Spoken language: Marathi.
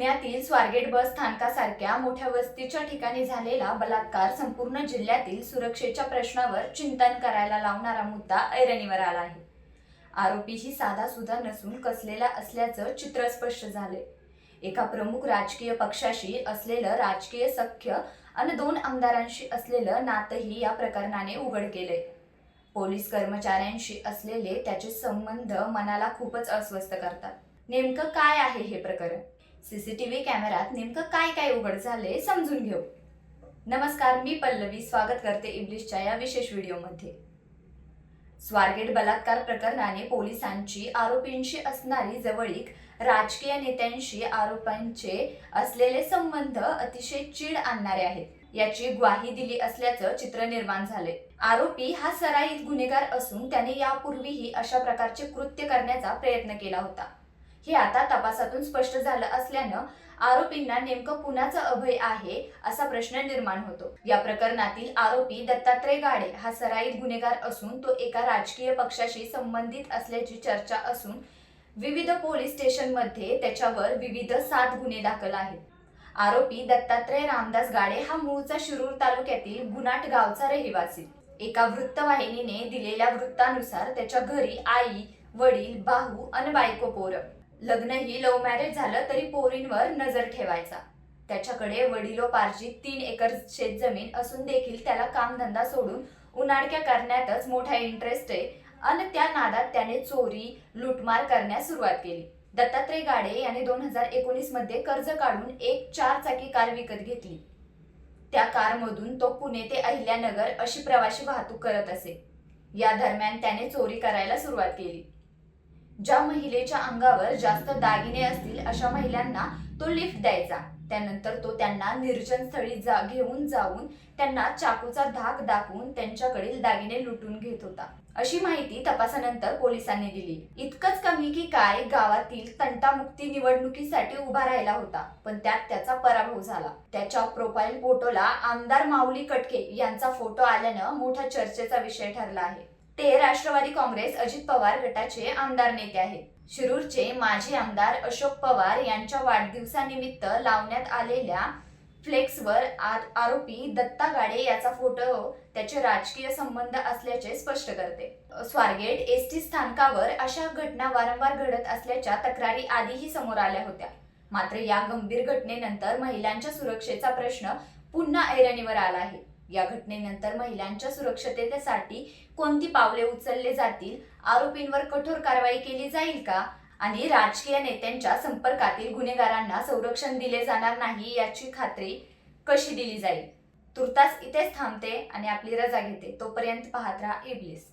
पुण्यातील स्वारगेट बस स्थानकासारख्या मोठ्या वस्तीच्या ठिकाणी झालेला बलात्कार संपूर्ण जिल्ह्यातील सुरक्षेच्या प्रश्नावर चिंतन करायला लावणारा मुद्दा ऐरणीवर आला आहे. आरोपी ही साधा सुद्धा नसून कसलेला असल्याचं चित्र स्पष्ट झाले एका प्रमुख राजकीय पक्षाशी असलेलं राजकीय सख्य आणि दोन आमदारांशी असलेलं नातंही या प्रकरणाने उघड केले पोलीस कर्मचाऱ्यांशी असलेले त्याचे संबंध मनाला खूपच अस्वस्थ करतात. नेमकं काय आहे हे प्रकरण? सीसीटीव्ही कॅमेऱ्यात नेमकं काय काय उघड झाले समजून घेऊ. नमस्कार मी पल्लवी. स्वागत करते इब्लिशच्या या विशेष व्हिडिओमध्ये. स्वारगेट बलात्कार प्रकरणाने पोलिसांची आरोपींशी असणारी जवळीक राजकीय नेत्यांशी आरोपांचे असलेले संबंध अतिशय चीड आणणारे आहेत. याची ग्वाही दिली असल्याचं चित्र निर्माण झाले आरोपी हा सराईत गुन्हेगार असून त्याने यापूर्वीही अशा प्रकारचे कृत्य करण्याचा प्रयत्न केला होता. हे आता तपासातून स्पष्ट झालं असल्यानं आरोपींना नेमकं कुणाचं अभय आहे असा प्रश्न निर्माण होतो. या प्रकरणातील आरोपी दत्तात्रय गाडे हा सराईत गुन्हेगार असून तो एका राजकीय पक्षाशी संबंधित असल्याची चर्चा असून विविध पोलीस स्टेशनमध्ये त्याच्यावर विविध सात गुन्हे दाखल आहेत. आरोपी दत्तात्रय रामदास गाडे हा मूळचा शिरूर तालुक्यातील गुनाट गावचा रहिवासी. एका वृत्तवाहिनीने दिलेल्या वृत्तानुसार त्याच्या घरी आई वडील भाऊ आणि बायको पोरं. लग्नही लव्ह मॅरेज झालं तरी पोरींवर नजर ठेवायचा. त्याच्याकडे वडिलोपार्जित तीन एकर शेतजमीन असून देखील त्याला कामधंदा सोडून उन्हाडक्या करण्यातच मोठा इंटरेस्ट आहे. आणि त्या नादात त्याने चोरी लुटमार करण्यास सुरुवात केली. दत्तात्रय गाडे याने दोन हजार एकोणीसमध्ये कर्ज काढून एक चार चाकी कार विकत घेतली. त्या कारमधून तो पुणे ते अहिल्यानगर अशी प्रवासी वाहतूक करत असे. या दरम्यान त्याने चोरी करायला सुरुवात केली. ज्या महिलेच्या अंगावर जास्त दागिने असतील अशा महिलांना तो लिफ्ट द्यायचा. त्यानंतर तो त्यांना निर्जन स्थळी जा घेऊन जाऊन त्यांना चाकूचा धाक दाखवून त्यांच्याकडील दागिने लुटून घेत होता. अशी माहिती तपासानंतर पोलिसांनी दिली. इतकंच कमी की काय गावातील तंटामुक्ती निवडणुकीसाठी उभा राहिला होता पण त्यात त्याचा पराभव झाला. त्याच्या प्रोफाईल फोटोला आमदार माऊली कटके यांचा फोटो आल्यानं मोठा चर्चेचा विषय ठरला आहे. ते राष्ट्रवादी काँग्रेस अजित पवार गटाचे आमदार नेते आहेत. शिरूरचे माजी आमदार अशोक पवार यांच्या वाढदिवसानिमित्त लावण्यात आलेल्या फ्लेक्सवर आ- आरोपी दत्ता गाडे याचा फोटो त्याचे राजकीय संबंध असल्याचे स्पष्ट करते. स्वारगेट एस टी स्थानकावर अशा घटना वारंवार घडत असल्याच्या तक्रारी आधीही समोर आल्या होत्या. मात्र या गंभीर घटनेनंतर महिलांच्या सुरक्षेचा प्रश्न पुन्हा ऐरणीवर आला आहे. या घटनेनंतर महिलांच्या सुरक्षिततेसाठी कोणती पावले उचलले जातील? आरोपींवर कठोर कारवाई केली जाईल का? आणि राजकीय नेत्यांच्या संपर्कातील गुन्हेगारांना संरक्षण दिले जाणार नाही याची खात्री कशी दिली जाईल? तुर्तास इथेच थांबते आणि आपली रजा घेते. तोपर्यंत पाहत राहा इबलीस